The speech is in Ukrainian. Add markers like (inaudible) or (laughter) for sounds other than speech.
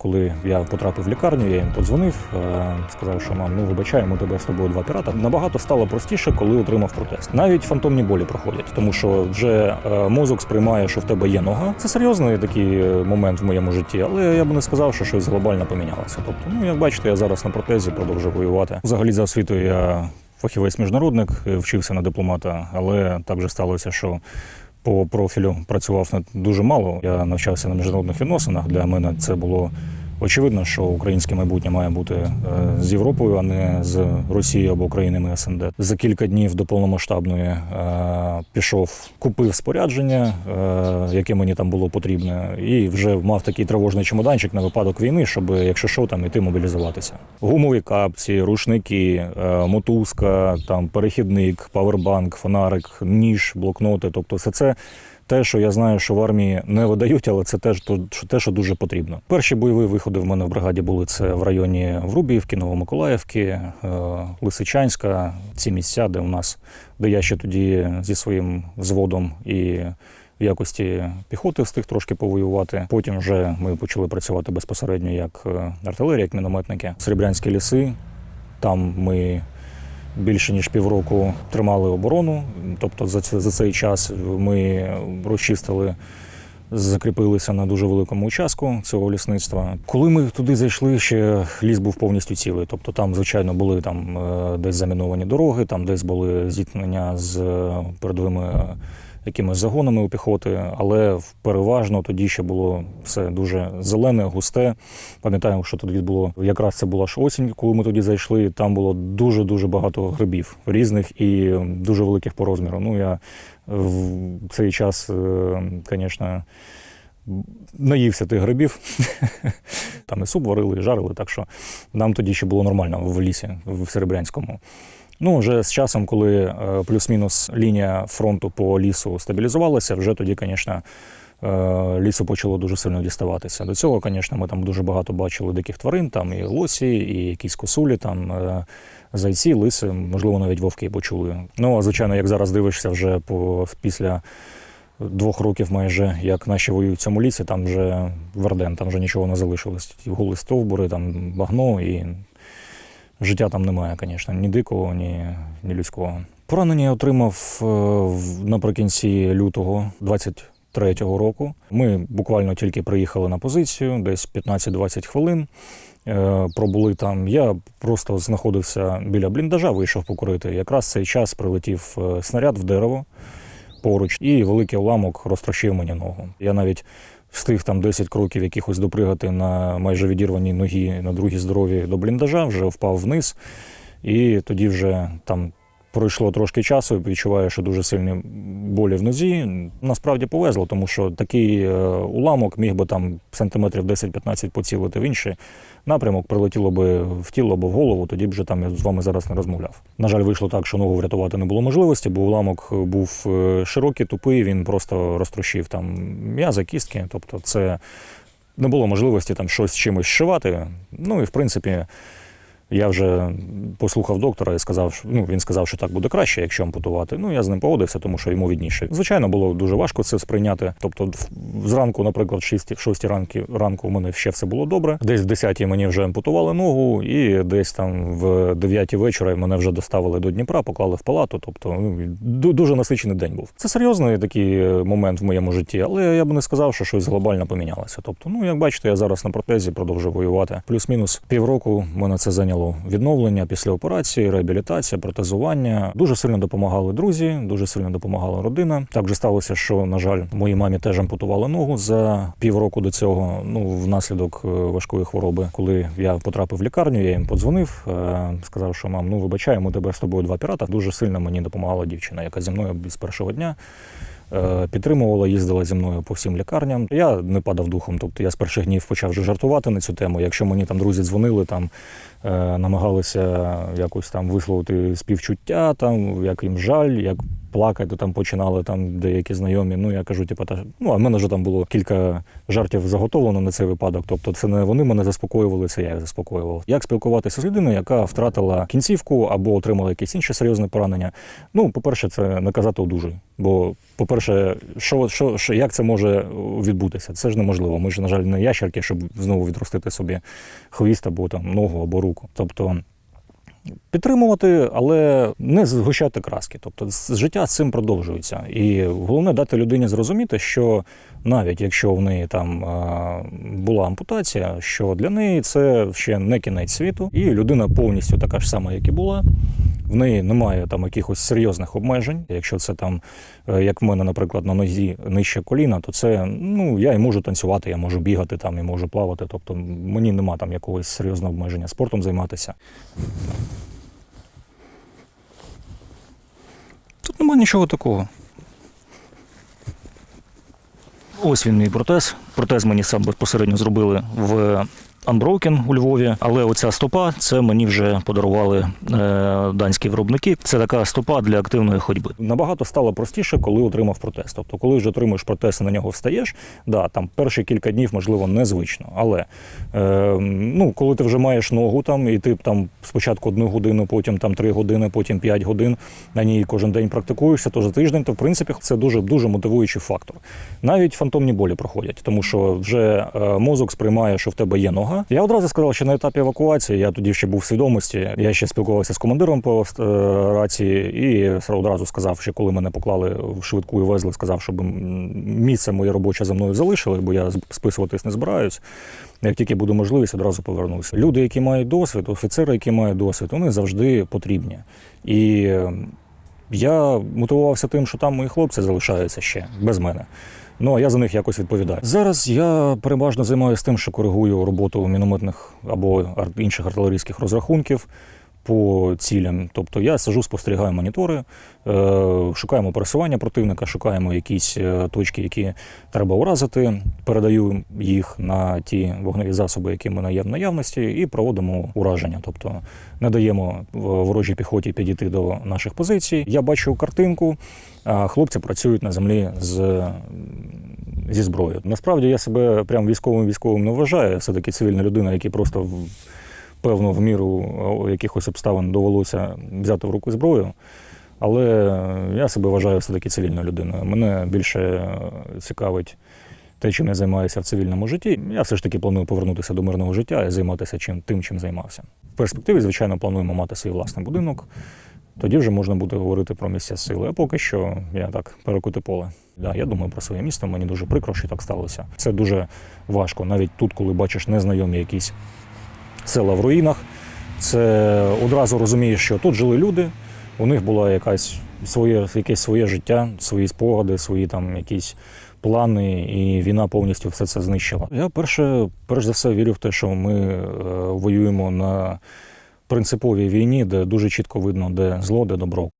Коли я потрапив в лікарню, я їм подзвонив, е, сказав, що мам, ну вибачай, ми тебе з тобою два пірата. Набагато стало простіше, коли отримав протез. Навіть фантомні болі проходять, тому що вже е, мозок сприймає, що в тебе є нога. Це серйозний такий е, момент в моєму житті, але я би не сказав, що щось глобально помінялося. Тобто, ну як бачите, я зараз на протезі продовжую воювати. Взагалі за освітою я фахівець міжнародник, вчився на дипломата, але так же сталося, що по профілю працював дуже мало. Я навчався на міжнародних відносинах. Для мене це було очевидно, що українське майбутнє має бути е, з Європою, а не з Росією або країнами СНД. За кілька днів до повномасштабної е, пішов, купив спорядження, е, яке мені там було потрібне, і вже мав такий тривожний чемоданчик на випадок війни, щоб, якщо що, там іти мобілізуватися. Гумові капці, рушники, мотузка, там перехідник, павербанк, фонарик, ніж, блокноти. Тобто, все це. Те, що я знаю, що в армії не видають, але це теж те, що дуже потрібно. Перші бойові виходи в мене в бригаді були це в районі Врубіївки, Новомиколаївки, е, Лисичанська. Ці місця, де у нас, де я ще тоді зі своїм взводом і в якості піхоти встиг трошки повоювати. Потім вже ми почали працювати безпосередньо як е, артилерія, як мінометники. Серебрянські ліси. Там ми більше ніж півроку тримали оборону. Тобто за, за цей час ми розчистили, закріпилися на дуже великому участку цього лісництва. Коли ми туди зайшли, ще ліс був повністю цілий. Тобто там, звичайно, були там е, десь заміновані дороги, там десь були зіткнення з е, передовими. Е, Якимись загонами у піхоти, але переважно тоді ще було все дуже зелене, густе. Пам'ятаємо, що тоді було якраз це була ж осінь, коли ми тоді зайшли. Там було дуже дуже багато грибів різних і дуже великих по розміру. Ну я в цей час, звісно, наївся тих грибів. (laughs) Там і суп варили, і жарили, так що нам тоді ще було нормально в лісі, в Серебрянському. Ну, вже з часом, коли е, плюс-мінус лінія фронту по лісу стабілізувалася, вже тоді, звісно, е, лісу почало дуже сильно діставатися. До цього, звісно, ми там дуже багато бачили диких тварин, там і лосі, і якісь косулі, там е, зайці, лиси, можливо, навіть вовки почули. Ну, а звичайно, як зараз дивишся вже по після. Двох років майже, як наші воюють в цьому лісі, там вже Верден, там вже нічого не залишилось. Голі стовбури, там багно і життя там немає, звісно, ні дикого, ні, ні людського. Поранення я отримав е, наприкінці лютого 23-го року. Ми буквально тільки приїхали на позицію, десь 15-20 хвилин. Е, Пробули там. Я просто знаходився біля бліндажа, вийшов покурити. Якраз цей час прилетів е, снаряд в дерево поруч, і великий уламок розтрощив мені ногу. Я навіть встиг там 10 кроків якихось допригати на майже відірваній ногі на другій здорові до бліндажа, вже впав вниз, і тоді вже там. Пройшло трошки часу, відчуваю, що дуже сильні болі в нозі. Насправді повезло, тому що такий е, уламок міг би там сантиметрів 10-15 поцілити в інший напрямок, прилетіло би в тіло або в голову, тоді б вже там я з вами зараз не розмовляв. На жаль, вийшло так, що ногу врятувати не було можливості, бо уламок був е, широкий, тупий, він просто розтрощив там м'язи, кістки. Тобто, це не було можливості там щось чимось зшивати. Ну і в принципі. Я вже послухав доктора і сказав, що ну він сказав, що так буде краще, якщо ампутувати. Ну я з ним погодився, тому що йому відніше. Звичайно, було дуже важко це сприйняти. Тобто, зранку, наприклад, в 6, в 6 ранки, ранку у мене ще все було добре. Десь в 10 мені вже ампутували ногу, і десь там в 9 вечора мене вже доставили до Дніпра, поклали в палату. Тобто, ну, дуже насичений день був. Це серйозний такий е, момент в моєму житті, але я б не сказав, що щось глобально помінялося. Тобто, ну як бачите, я зараз на протезі продовжую воювати. Плюс-мінус півроку мене це зайняло відновлення після операції, реабілітація, протезування. Дуже сильно допомагали друзі, дуже сильно допомагала родина. Так вже сталося, що на жаль, моїй мамі теж ампутували ногу за півроку до цього. Ну внаслідок е, важкої хвороби. Коли я потрапив в лікарню, я їм подзвонив, е, сказав, що мам, ну вибачай, ми тебе з тобою два пірата. Дуже сильно мені допомагала дівчина, яка зі мною з першого дня. е, Підтримувала, їздила зі мною по всім лікарням. Я не падав духом. Тобто я з перших днів почав вже жартувати на цю тему. Якщо мені там друзі дзвонили, там намагалися якось там висловити співчуття, там як їм жаль, як плакати там починали там деякі знайомі. Ну я кажу, типу, та ну а в мене вже там було кілька жартів заготовлено на цей випадок. Тобто, це не вони мене заспокоювали, це я їх заспокоював. Як спілкуватися з людиною, яка втратила кінцівку або отримала якесь інше серйозне поранення? Ну, по-перше, це не казати одужуй. Бо, по-перше, що, що, що як це може відбутися? Це ж неможливо. Ми ж, на жаль, не ящерки, щоб знову відростити собі хвіст або там ногу або руку. Тобто підтримувати, але не згущати краски. Тобто життя з цим продовжується. І головне дати людині зрозуміти, що навіть якщо в неї там була ампутація, що для неї це ще не кінець світу, і людина повністю така ж сама, як і була. В неї немає там якихось серйозних обмежень. Якщо це там, е, як в мене, наприклад, на нозі нижче коліна, то це ну я і можу танцювати, я можу бігати там, і можу плавати. Тобто мені нема там якогось серйозного обмеження спортом займатися. Тут немає нічого такого. Ось він мій протез. Протез мені сам безпосередньо зробили в Unbroken у Львові, але оця стопа це мені вже подарували е, данські виробники. Це така стопа для активної ходьби. Набагато стало простіше, коли отримав протез. Тобто, коли вже отримуєш протез і на нього встаєш, да, там перші кілька днів, можливо, незвично. Але е, ну, коли ти вже маєш ногу там, і ти там спочатку одну годину, потім там три години, потім п'ять годин на ній кожен день практикуєшся, то за тиждень, то в принципі це дуже дуже мотивуючий фактор. Навіть фантомні болі проходять, тому що вже е, мозок сприймає, що в тебе є нога. Я одразу сказав, що на етапі евакуації я тоді ще був в свідомості. Я ще спілкувався з командиром по е, рації, і одразу сказав, що коли мене поклали в швидку і везли, сказав, щоб місце моє робоче за мною залишили, бо я списуватись не збираюсь. Як тільки буде можливість, одразу повернуся. Люди, які мають досвід, офіцери, які мають досвід, вони завжди потрібні. І я мотивувався тим, що там мої хлопці залишаються ще без мене. Ну а я за них якось відповідаю. Зараз я переважно займаюся тим, що коригую роботу мінометних або інших артилерійських розрахунків по цілям. Тобто я сижу, спостерігаю монітори, е, шукаємо пересування противника, шукаємо якісь е, точки, які треба уразити, передаю їх на ті вогневі засоби, які мене є в наявності, і проводимо ураження. Тобто не даємо ворожій піхоті підійти до наших позицій. Я бачу картинку, а хлопці працюють на землі з зі зброєю. Насправді я себе прям військовим військовим не вважаю. Я все-таки цивільна людина, який просто певно в міру якихось обставин довелося взяти в руку зброю. Але я себе вважаю все-таки цивільною людиною. Мене більше е, цікавить те, чим я займаюся в цивільному житті. Я все ж таки планую повернутися до мирного життя і займатися чим, тим, чим займався. В перспективі, звичайно, плануємо мати свій власний будинок. Тоді вже можна буде говорити про місця сили. А поки що я так перекути поле. Да, я думаю про своє місто. Мені дуже прикро, що так сталося. Це дуже важко. Навіть тут, коли бачиш незнайомі якісь села в руїнах, це одразу розумієш, що тут жили люди, у них було якась своє, якесь своє життя, свої спогади, свої там якісь плани, і війна повністю все це знищила. Я перше, перш за все вірю в те, що ми е, воюємо на принциповій війні, де дуже чітко видно, де зло, де добро.